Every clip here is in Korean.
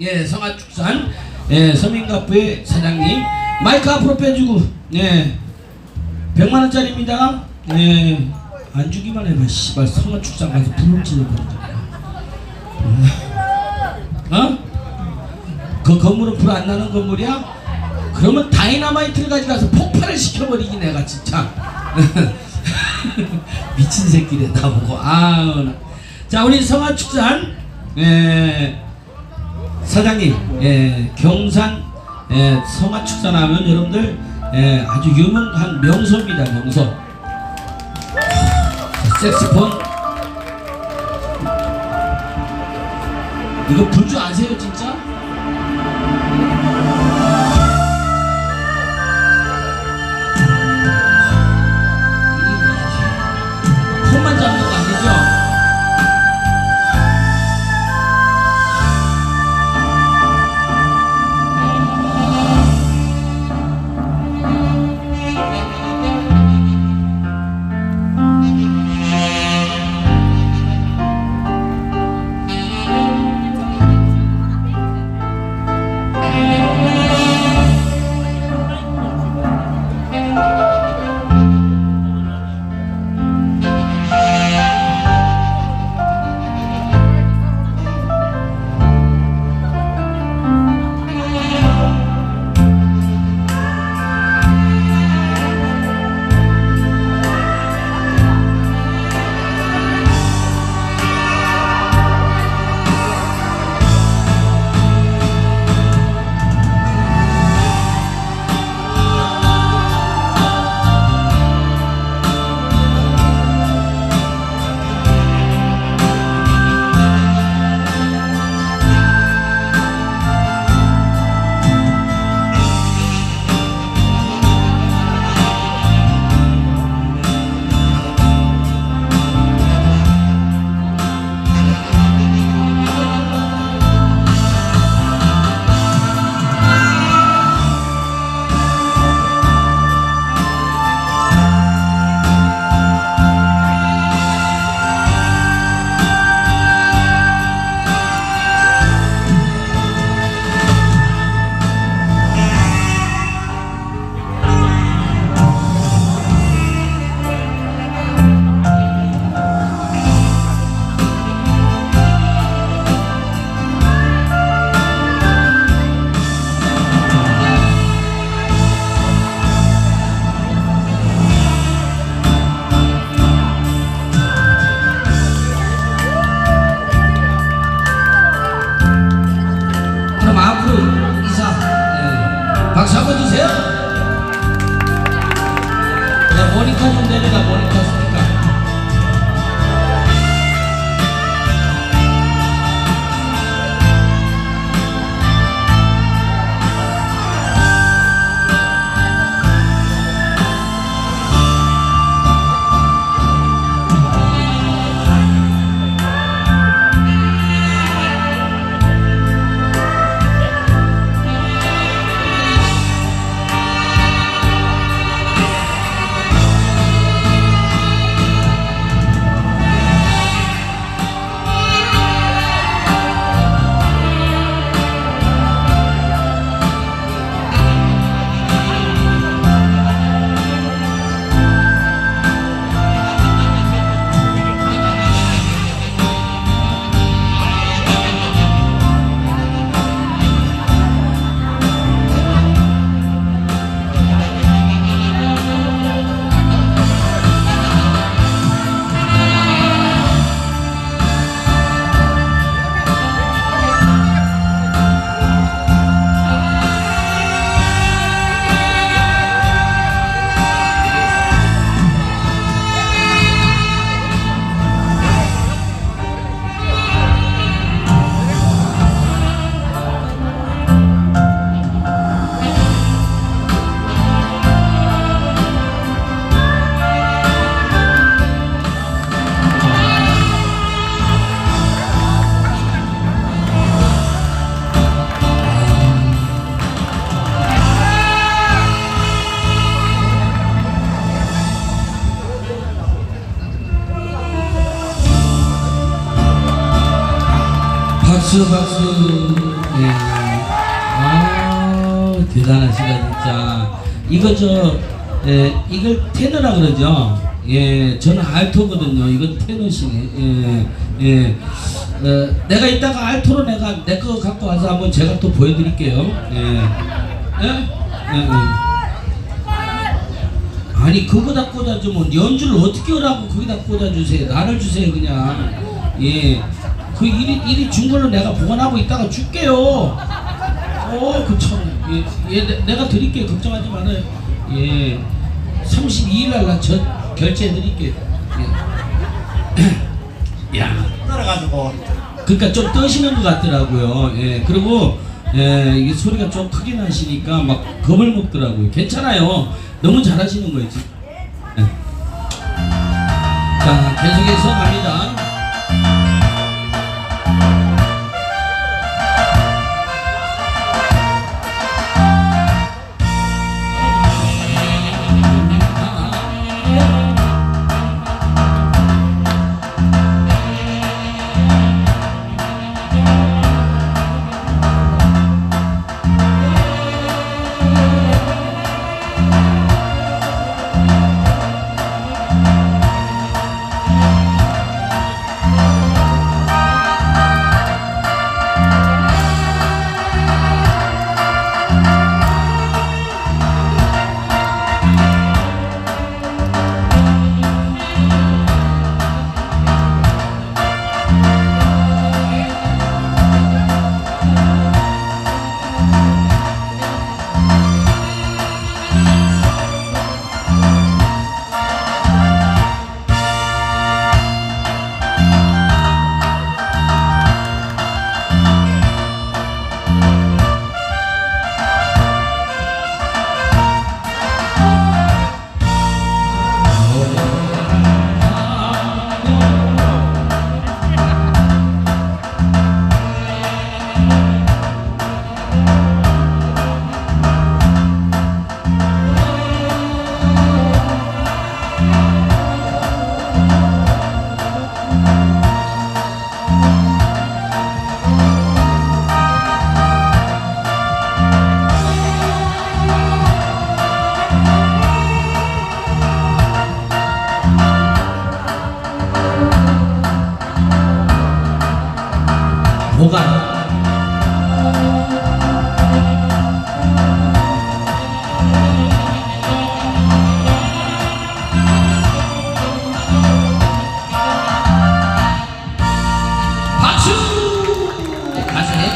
예, 성화축산 예, 서민카페 사장님 마이크 앞으로 빼주고 예, 100만 원짜리입니다. 예, 안 주기만 해봐. 씨발 성화축산 가서 불을 지르거든. 어? 그 건물은 불 안 나는 건물이야? 그러면 다이나마이트를 가져가서 폭발을 시켜버리기 내가 진짜 미친 새끼래 나보고 아우 나. 자 우리 성화축산 예, 사장님 예, 경산 예, 성화축산 하면 여러분들 예, 아주 유명한 명소입니다 명소. 자, 색스폰. 이거 불 줄 아세요 박수 박수 예. 대단하시다 진짜. 이거 저 예, 이걸 테너라 그러죠. 예, 저는 알토거든요. 이건 테너시네. 예, 예. 어, 내가 이따가 알토로 내가 내 거 갖고 와서 한번 제가 또 보여드릴게요. 예. 예? 예, 예. 아니 그거다 꽂아주면 연주를 어떻게 하라고 거기다 꽂아주세요. 나를 주세요 그냥. 예. 그 일이 일이 준 걸로 내가 보관하고 있다가 줄게요. 어, 그 참 예, 예, 내- 내가 드릴게요. 걱정하지 말아요. 예. 32일 날난 결제해 드릴게요. 예. 야. 떨어가지고 그러니까 좀 떠시는 것 같더라고요. 예. 그리고 예, 이게 소리가 좀 크게 나시니까 막 겁을 먹더라고요. 괜찮아요. 너무 잘하시는 거예요. 지금. 예. 자, 계속해서 갑니다.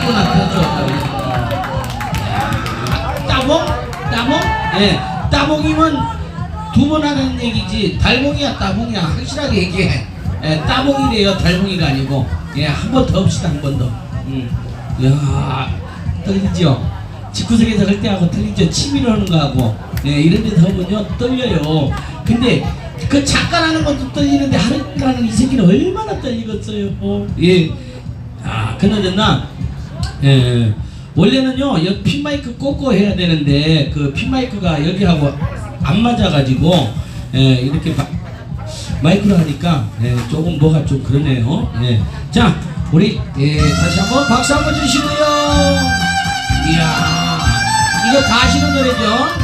예쁘나 펴줘. 따봉? 따봉? 예, 따봉이면 두 번 하는 얘기지. 달봉이야, 따봉이야. 확실하게 얘기해. 예, 따봉이래요. 달봉이가 아니고. 예, 한 번 더 합시다. 한 번 더. 음. 야 떨리죠? 집구석에서 할 때하고 틀리죠? 취미로 하는 거하고. 예, 이런 데서 하면요, 떨려요. 근데 그 하는 것도 떨리는데 하는 이 새끼는 얼마나 떨리겠어요. 뭐. 예. 아, 그나저나, 예. 원래는요, 여기 핀 마이크 꽂고 해야 되는데, 그 핀 마이크가 여기하고 안 맞아가지고, 예, 이렇게 마, 마이크로 하니까, 예, 조금 뭐가 좀 그러네요. 예. 자, 우리, 예, 다시 한번 박수 한번 주시고요. 이야, 이거 다 아시는 노래죠?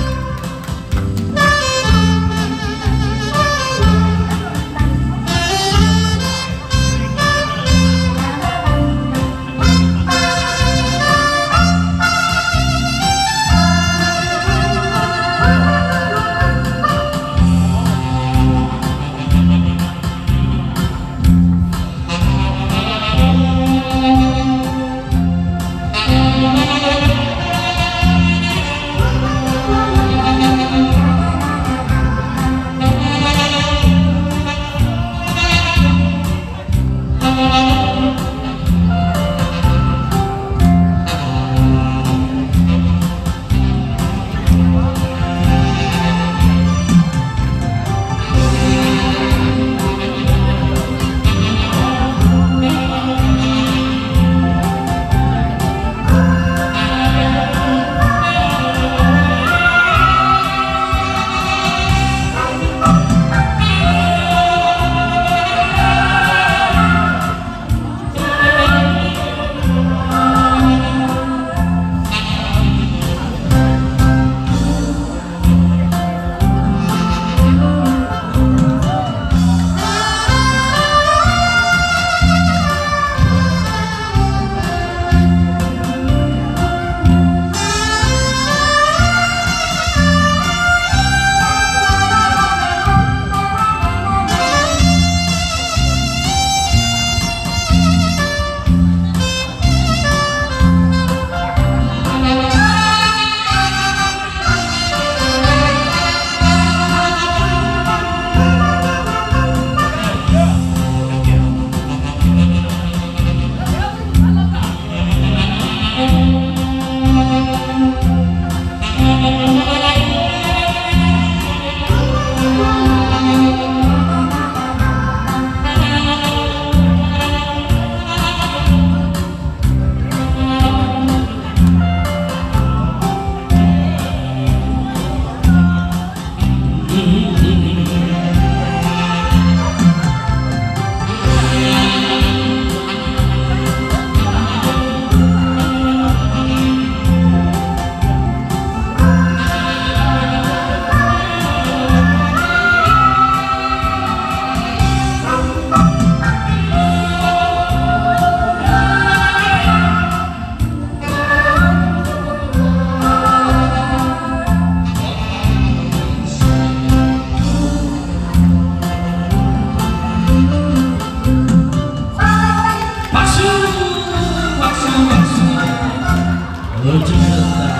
어쩌면다.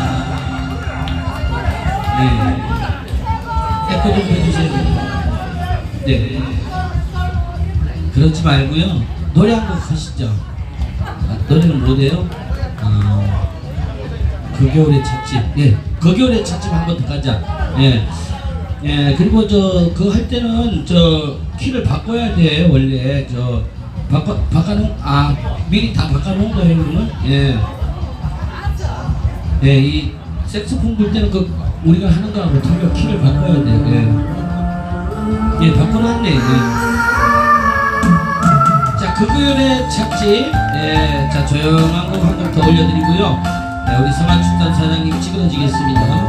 네. 에코 좀 해주세요. 네. 그렇지 말고요. 노래 한 곡 하시죠. 아, 노래는 못해요? 어, 그 겨울의 찻집. 예. 그 겨울의 찻집 한 번 더 가자. 예. 예, 그리고 저, 그거 할 때는 저, 키를 바꿔야 돼, 원래. 저, 바꿔, 바꿔놓은, 아, 미리 다 바꿔놓은 거예요, 그러면? 예. 예, 이 색소폰 불 때는 그, 우리가 하는 거하고 틀려 키를 바꿔야 돼. 예. 예, 바꿔놨네. 예. 자, 금요일에 착지. 예, 자, 조용한 곡한곡더 올려드리고요. 예, 우리 성안축단 사장님 찌그러지겠습니다.